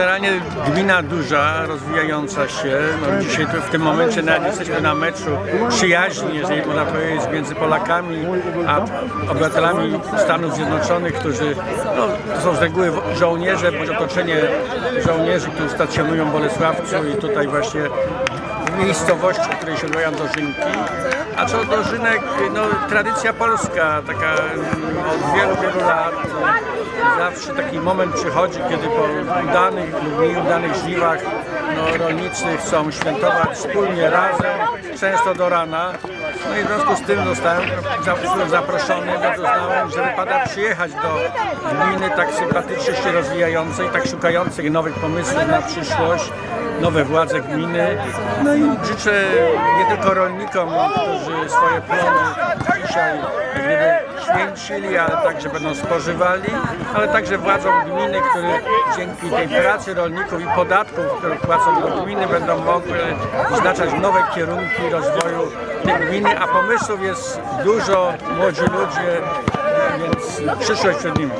Generalnie gmina duża, rozwijająca się. No dzisiaj tu w tym momencie nawet jesteśmy na meczu przyjaźni, jeżeli można powiedzieć, między Polakami a obywatelami Stanów Zjednoczonych, którzy no, to są z reguły żołnierze, bądź otoczenie żołnierzy, którzy stacjonują w Bolesławcu i tutaj właśnie miejscowości, w której się odbywają dożynki. A co do dożynek, no tradycja polska, taka mm, od wielu, wielu lat. Zawsze taki moment przychodzi, kiedy po udanych lub mniej udanych żniwach no, rolnicy chcą świętować wspólnie razem, często do rana. No i w związku z tym zostałem za- zaproszony, bo uznałem, że wypada przyjechać do gminy tak sympatycznie się rozwijającej, tak szukającej nowych pomysłów na przyszłość, nowe władze gminy. No i życzę nie tylko rolnikom, którzy swoje plony dzisiaj gdyby święcili, ale także będą spożywali, ale także władzom gminy, które dzięki tej pracy rolników i podatków, które płacą do gminy, będą mogły wyznaczać nowe kierunki rozwoju tej gminy, a pomysłów jest dużo, młodzi ludzie, więc przyszłość przed nimi.